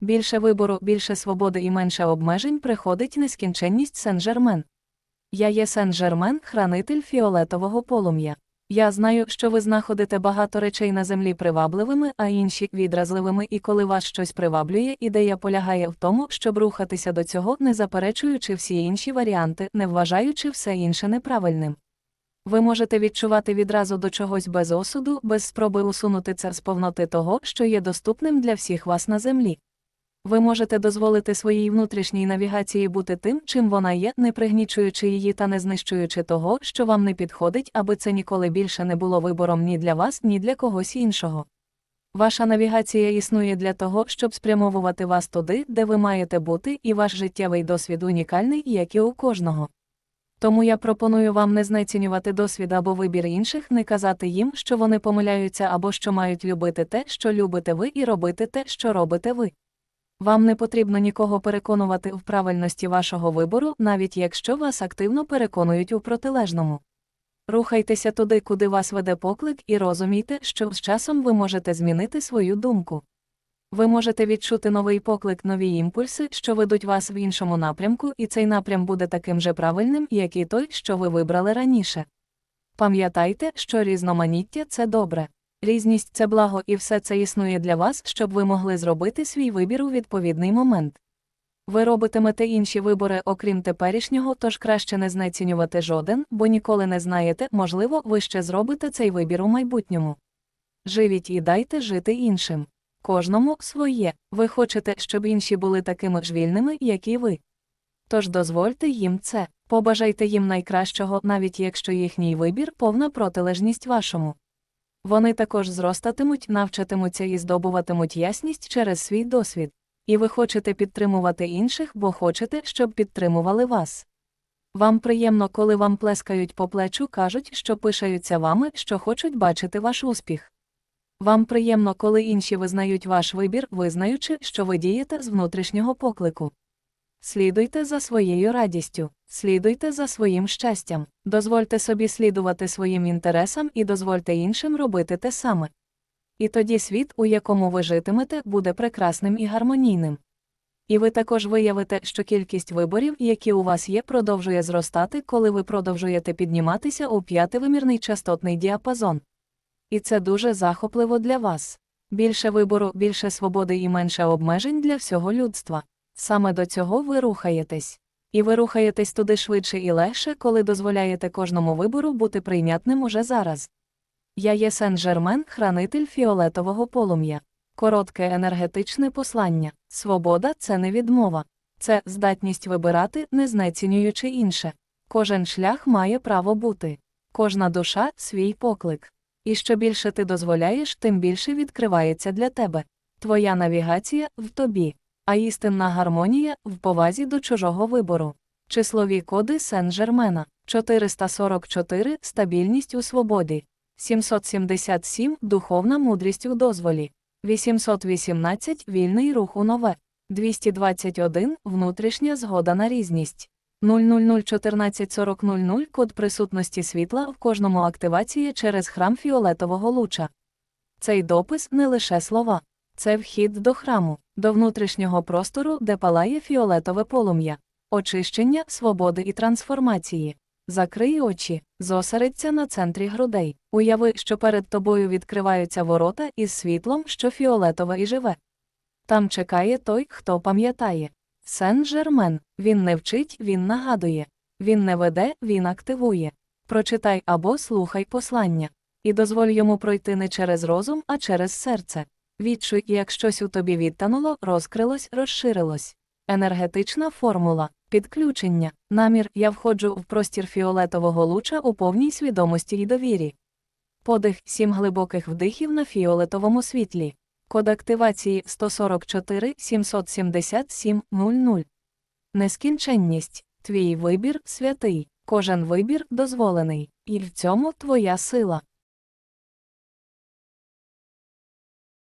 Більше вибору, більше свободи і менше обмежень приходить нескінченність Сен-Жермен. Я є Сен-Жермен, хранитель фіолетового полум'я. Я знаю, що ви знаходите багато речей на землі привабливими, а інші відразливими, і коли вас щось приваблює, ідея полягає в тому, щоб рухатися до цього, не заперечуючи всі інші варіанти, не вважаючи все інше неправильним. Ви можете відчувати відразу до чогось без осуду, без спроби усунути це з повноти того, що є доступним для всіх вас на землі. Ви можете дозволити своїй внутрішній навігації бути тим, чим вона є, не пригнічуючи її та не знищуючи того, що вам не підходить, аби це ніколи більше не було вибором ні для вас, ні для когось іншого. Ваша навігація існує для того, щоб спрямовувати вас туди, де ви маєте бути, і ваш життєвий досвід унікальний, як і у кожного. Тому я пропоную вам не знецінювати досвід або вибір інших, не казати їм, що вони помиляються або що мають любити те, що любите ви, і робити те, що робите ви. Вам не потрібно нікого переконувати в правильності вашого вибору, навіть якщо вас активно переконують у протилежному. Рухайтеся туди, куди вас веде поклик, і розумійте, що з часом ви можете змінити свою думку. Ви можете відчути новий поклик, нові імпульси, що ведуть вас в іншому напрямку, і цей напрям буде таким же правильним, як і той, що ви вибрали раніше. Пам'ятайте, що різноманіття це добре. Різність це благо, і все це існує для вас, щоб ви могли зробити свій вибір у відповідний момент. Ви робитимете інші вибори, окрім теперішнього, тож краще не знецінювати жоден, бо ніколи не знаєте, можливо, ви ще зробите цей вибір у майбутньому. Живіть і дайте жити іншим. Кожному своє. Ви хочете, щоб інші були такими ж вільними, як і ви. Тож дозвольте їм це, побажайте їм найкращого, навіть якщо їхній вибір повна протилежність вашому. Вони також зростатимуть, навчатимуться і здобуватимуть ясність через свій досвід. І ви хочете підтримувати інших, бо хочете, щоб підтримували вас. Вам приємно, коли вам плескають по плечу, кажуть, що пишаються вами, що хочуть бачити ваш успіх. Вам приємно, коли інші визнають ваш вибір, визнаючи, що ви дієте з внутрішнього поклику. Слідуйте за своєю радістю, слідуйте за своїм щастям, дозвольте собі слідувати своїм інтересам і дозвольте іншим робити те саме. І тоді світ, у якому ви житимете, буде прекрасним і гармонійним. І ви також виявите, що кількість виборів, які у вас є, продовжує зростати, коли ви продовжуєте підніматися у п'ятивимірний частотний діапазон. І це дуже захопливо для вас. Більше вибору, більше свободи і менше обмежень для всього людства. Саме до цього ви рухаєтесь. І ви рухаєтесь туди швидше і легше, коли дозволяєте кожному вибору бути прийнятним уже зараз. Я є Сен-Жермен, хранитель фіолетового полум'я. Коротке енергетичне послання. Свобода це не відмова. Це здатність вибирати, не знецінюючи інше. Кожен шлях має право бути. Кожна душа свій поклик. І що більше ти дозволяєш, тим більше відкривається для тебе. Твоя навігація в тобі, а істинна гармонія в повазі до чужого вибору. Числові коди Сен-Жермена 444 стабільність у свободі, 777 духовна мудрість у дозволі, 818 вільний рух у нове, 221 внутрішня згода на різність. 000144000 код присутності світла в кожному активації через храм фіолетового луча. Цей допис не лише слова, це вхід до храму, до внутрішнього простору, де палає фіолетове полум'я, очищення, свободи і трансформації. Закрий очі, зосередься на центрі грудей. Уяви, що перед тобою відкриваються ворота із світлом, що фіолетове і живе. Там чекає той, хто пам'ятає. Сен-Жермен, він не вчить, він нагадує. Він не веде, він активує. Прочитай або слухай послання. І дозволь йому пройти не через розум, а через серце. Відчуй, як щось у тобі відтануло, розкрилось, розширилось. Енергетична формула. Підключення. Намір я входжу в простір фіолетового луча у повній свідомості й довірі. Подих сім глибоких вдихів на фіолетовому світлі. Код активації 144 777 00. Нескінченність. Твій вибір святий. Кожен вибір дозволений. І в цьому твоя сила.